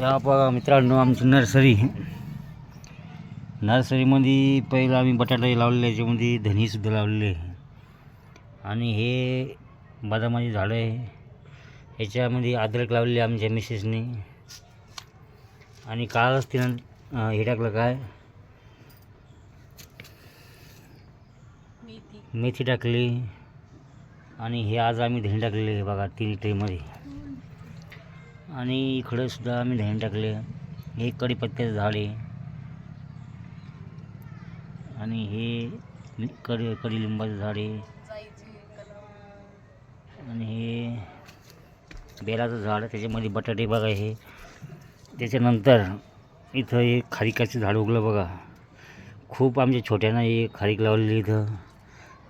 या बघा मित्रांनो आमची नर्सरी नर्सरीमध्ये पहिलं आम्ही बटाटे लावलेले याच्यामध्ये धनीसुद्धा लावलेले आहे. आणि हे बदामाची झाडं आहे. याच्यामध्ये अद्रक लावलेली आमच्या मिसेसने. आणि कालच तिनं हे टाकलं काय? मेथी. टाकली. आणि हे आज आम्ही धणी टाकलेले बघा तीन ट्रेमध्ये. आणि इकडंसुद्धा आम्ही धान्य टाकले हे कढीपत्त्याचं झाड आहे आणि हे कडी कडीलिंबाचं झाड. आहे आणि हे बेलाचं झाड आहे, त्याच्यामध्ये बटाटे बघा हे. त्याच्यानंतर इथं एक खारिकाचं झाड उगलं बघा. खूप आमच्या छोट्यानं एक खारीक लावलेली इथं.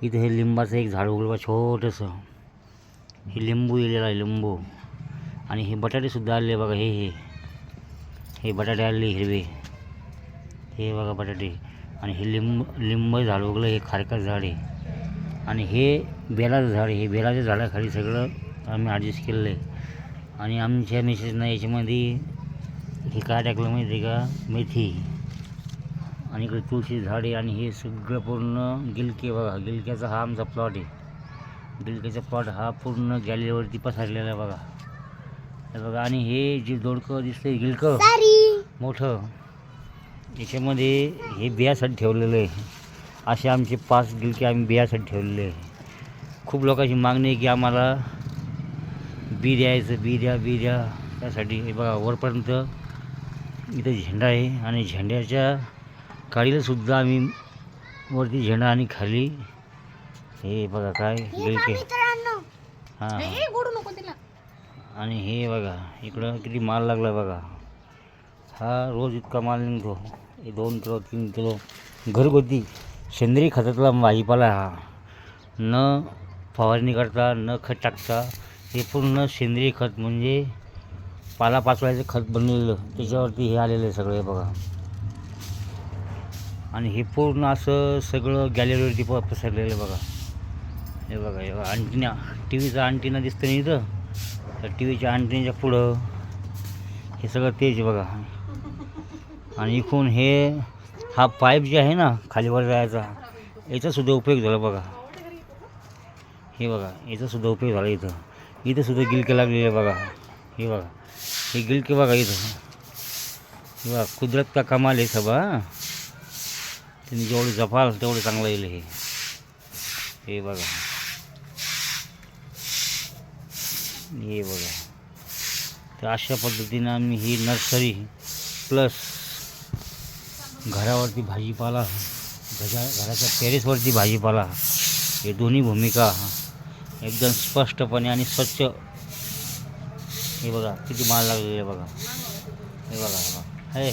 इथं हे लिंबाचं एक झाड उगलं बघा छोटंसं. हे लिंबू येलेलं आहे लिंबू. आणि हे बटाटेसुद्धा आले बघा हे हे. हे बटाटे आले हिरवे. हे बघा बटाटे. आणि हे लिंब लिंब झाड वगैरे हे खारकाचं झाड आहे. आणि हे बेलाचं झाड आहे. हे बेलाच्या झाडाखाली सगळं आम्ही ॲडजस्ट केलेलं आहे. आणि आमच्या मिसेसनं याच्यामध्ये हे काय टाकलं माहिती आहे का? मेथी. आणि इकडे तुळशी झाड आहे आणि हे सगळं पूर्ण गिलके बघा. गिलक्याचा हा आमचा प्लॉट आहे. गिलक्याचा प्लॉट हा पूर्ण गॅलरीवरती पसरलेला आहे बघा. हे बघा आणि हे जे दोडकं दिसतंय गिलकं मोठं याच्यामध्ये हे बियासाठी ठेवलेलं आहे. असे आमचे पाच गिलके आम्ही बियासाठी ठेवलेले आहे. खूप लोकांची मागणी आहे की आम्हाला बी द्यायचं बी द्या बी द्या. त्यासाठी हे बघा वरपर्यंत इथं झेंडा आहे आणि झेंड्याच्या काडीला सुद्धा आम्ही वरती झेंडा आणि खाली हे बघा काय गिलके. हां. हां आणि हे बघा इकडं किती माल लागला बघा. हा रोज इतका माल निघतो. हे दोन किलो तीन किलो. घरगुती सेंद्रिय खतातला भाजीपाला हा. न फवारणी करता न खत टाकता. हे पूर्ण सेंद्रिय खत म्हणजे पाला पाचवायचं खत बनलेलं. त्याच्यावरती हे आलेलं आहे सगळं हे बघा. आणि हे पूर्ण असं सगळं गॅलरीवरती प पसरलेलं आहे बघा. हे बघा हे बघा. अंटिना टी व्हीचा अंटिना दिसतं नाही इथं? तर टी व्हीच्या अंटिनीच्या पुढं हे सगळं तेच बघा. आणि इकून हे हा पाईप जे आहे ना खालीवर जायचा याचासुद्धा उपयोग झाला बघा. हे बघा याचासुद्धा उपयोग झाला इथं. इथंसुद्धा गिलके लागलेले बघा. हे बघा हे गिलके बघा इथं. हे बघा कुदरत का कमाल आहे सब त्यांनी तुम्ही जेवढं जपाल तेवढं चांगलं येईल हे. हे बघा. हे बघा. तर अशा पद्धतीनं आम्ही ही नर्सरी प्लस घरावरती भाजीपाला घरा घराच्या टेरेसवरती भाजीपाला हे दोन्ही भूमिका एकदम स्पष्टपणे आणि स्वच्छ. हे बघा किती माल लागलेले आहे बघा. हे बघा हे बघा. हे.